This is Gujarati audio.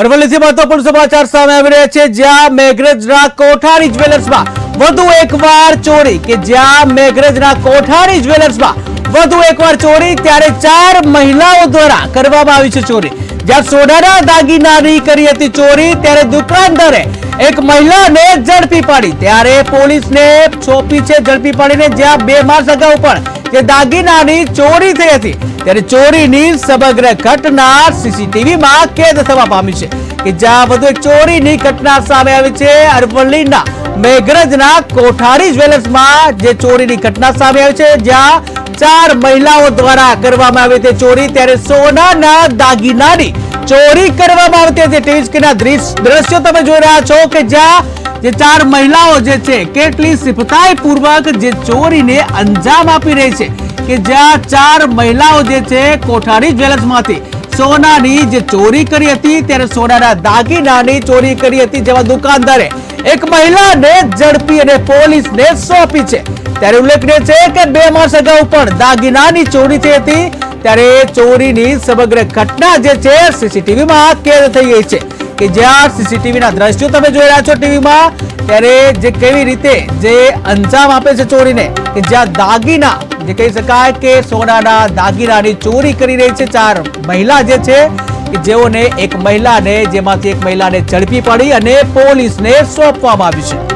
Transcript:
અરવલ્લીથી મહત્વપૂર્ણ સમાચાર સામે આવી રહ્યા છે. જ્યાં મેઘરજના કોઠારી જ્વેલર્સમાં વધુ એકવાર ચોરી કે જ્યાં મેઘરજના કોઠારી જ્વેલર્સમાં વધુ એકવાર ચોરી, ત્યારે ચાર મહિલાઓ દ્વારા કરવામાં આવી છે ચોરી. જ્યાં સોનાના દાગીનાની કરી હતી ચોરી, ત્યારે દુકાનદારે એક મહિલાને ઝડપી પાડી. ત્યારે પોલીસને સોંપી છે, ઝડપી પાડીને જ્યાં બે માસ અગાઉ પણ જે દાગીનાની ચોરી થઈ હતી, ત્યારે ચોરીની સમગ્ર ઘટના સીસીટીવીમાં કેદ થવા પામી છે. કે જ્યાં વધુ એક ચોરીની ઘટના સામે આવી છે, અરવલ્લીના મેઘરજના કોઠારી જ્વેલર્સમાં જે ચોરીની ઘટના સામે આવી છે, જ્યાં ચાર મહિલાઓ દ્વારા કરવામાં આવી હતી ચોરી. ત્યારે સોનાના દાગીનાની ચોરી કરવામાં આવતી હતી. ટીવી દ્રશ્ય- તમે જોઈ રહ્યા છો કે જ્યાં જે ચાર મહિલાઓ જે છે, કેટલી સિફતાઈ પૂર્વક જે ચોરીને અંજામ આપી રહી છે કે જ્યાં ચાર મહિલાઓ જે છે, કોઠારી જ્વેલર્સમાંથી સોનાની જે ચોરી કરી હતી, ત્યારે સોનાના દાગીનાની ચોરી કરી હતી જેમાં દુકાનદારે એક મહિલાને ઝડપી અને પોલીસને સોંપી છે. ત્યારે ઉલ્લેખનીય છે કે બે માસ અગાઉ પણ દાગીનાની ચોરી થઈ હતી, ત્યારે ચોરીની સમગ્ર ઘટના જે છે, સીસીટીવીમાં કેદ થઈ ગઈ છે. કે જ્યાં સીસીટીવીના દ્રશ્યો તમે જોઈ રહ્યા છો ટીવીમાં, ત્યારે જે કેવી રીતે જે અંજામ આપે છે ચોરીને, કે જ્યાં દાગીના જે કહી શકાય કે સોનાના દાગીનાની ચોરી કરી રહી છે ચાર મહિલા જે છે કે જેઓને એક મહિલાને, જેમાંથી એક મહિલાને ઝડપી પડી અને પોલીસને સોંપવામાં આવી છે.